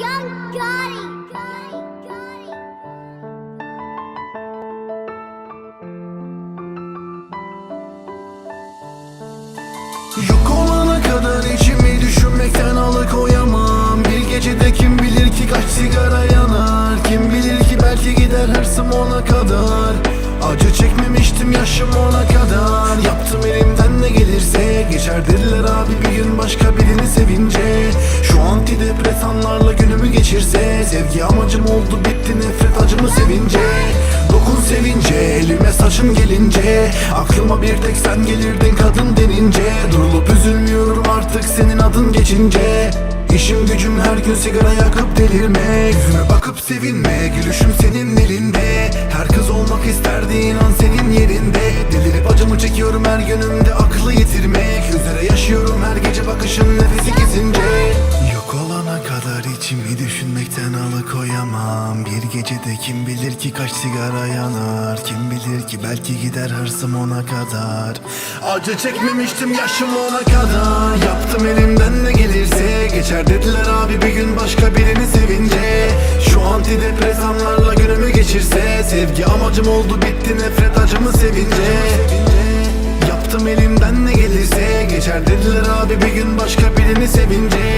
Young olana kadar içimi düşünmekten alıkoyamam. Bir gecede kim bilir ki kaç sigara yanar? Kim bilir ki belki gider hırsım ona kadar. Acı çekmemiştim yaşım ona kadar. Yaptım elimden ne gelirse. Geçer dediler abi bir gün başka birini sevince Sevgi amacım oldu bitti nefret acımı sevince. Dokun sevince elime saçın gelince. Aklıma bir tek sen gelirdin kadın denince. Durulup üzülmüyorum artık senin adın geçince. İşim gücüm her gün sigara yakıp delirmek. Yüzüme bakıp sevinme gülüşüm senin elinde. Her kız olmak isterdi inan senin yerinde gecede kim bilir ki kaç sigara yanar Kim bilir ki belki gider hırsım ona kadar. Acı çekmemiştim yaşım ona kadar. Yaptım elimden ne gelirse Geçer dediler abi bir gün başka birini sevince. Şu antidepresanlarla günümü geçirse Sevgi amacım oldu bitti nefret acımı sevince. Yaptım elimden ne gelirse Geçer dediler abi bir gün başka birini sevince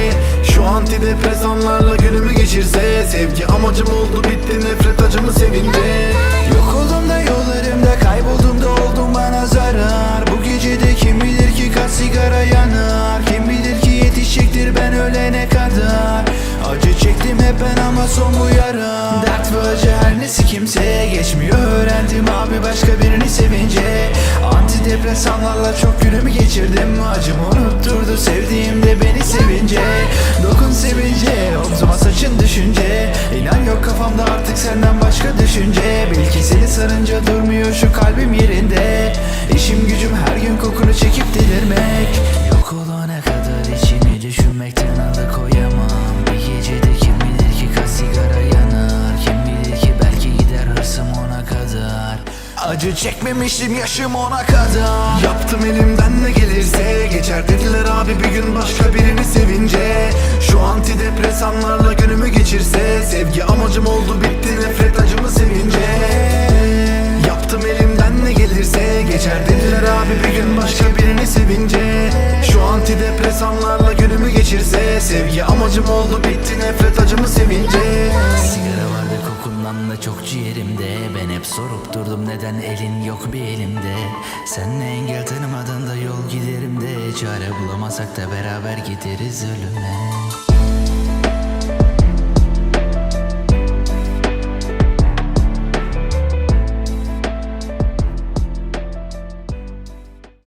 antidepresanlarla günümü geçirse. Sevgi amacım oldu bitti nefret acımı sevince Yok oldum da yollarımda kayboldum da oldum bana zarar. Bu gecede kim bilir ki kaç sigara yanar? Kim bilir ki yetişecektir ben ölene kadar. Acı çektim hep ben ama son bu yara. Dert ve acı her nesi kimseye geçmiyor. Öğrendim abi başka birini sevince. Antidepresanlarla çok günümü geçirdim. Acımı unutturdu sevdiğimde beni sevince düşünce. İnan yok kafamda artık senden başka düşünce. Bil ki seni sarınca durmuyor şu kalbim yerinde. İşim gücüm her gün kokunu çekip delirmek. Yok olana kadar içimi düşünmekten alıkoyamam Bir gecede kim bilir ki kaç sigara yanar. Kim bilir ki belki gider hırsım ona kadar. Acı çekmemiştim yaşım ona kadar. Yaptım elimden ne gelirse. Geçer dediler abi bir gün başka birini sevince. Şu antidepresanlarla günümü geçirse Sevgi amacım oldu bitti nefret acımı sevince. Yaptım elimden ne gelirse Geçer dediler abi bir gün başka birini sevince. Şu antidepresanlarla günümü geçirse Sevgi amacım oldu bitti nefret acımı sevince. Sigara vardı kokundan da çok ciğerimde. Ben hep sorup durdum neden elin yok bir elimde? Sen ne engel tanımadan da yol giderim de. Çare bulamasak da beraber gideriz ölüme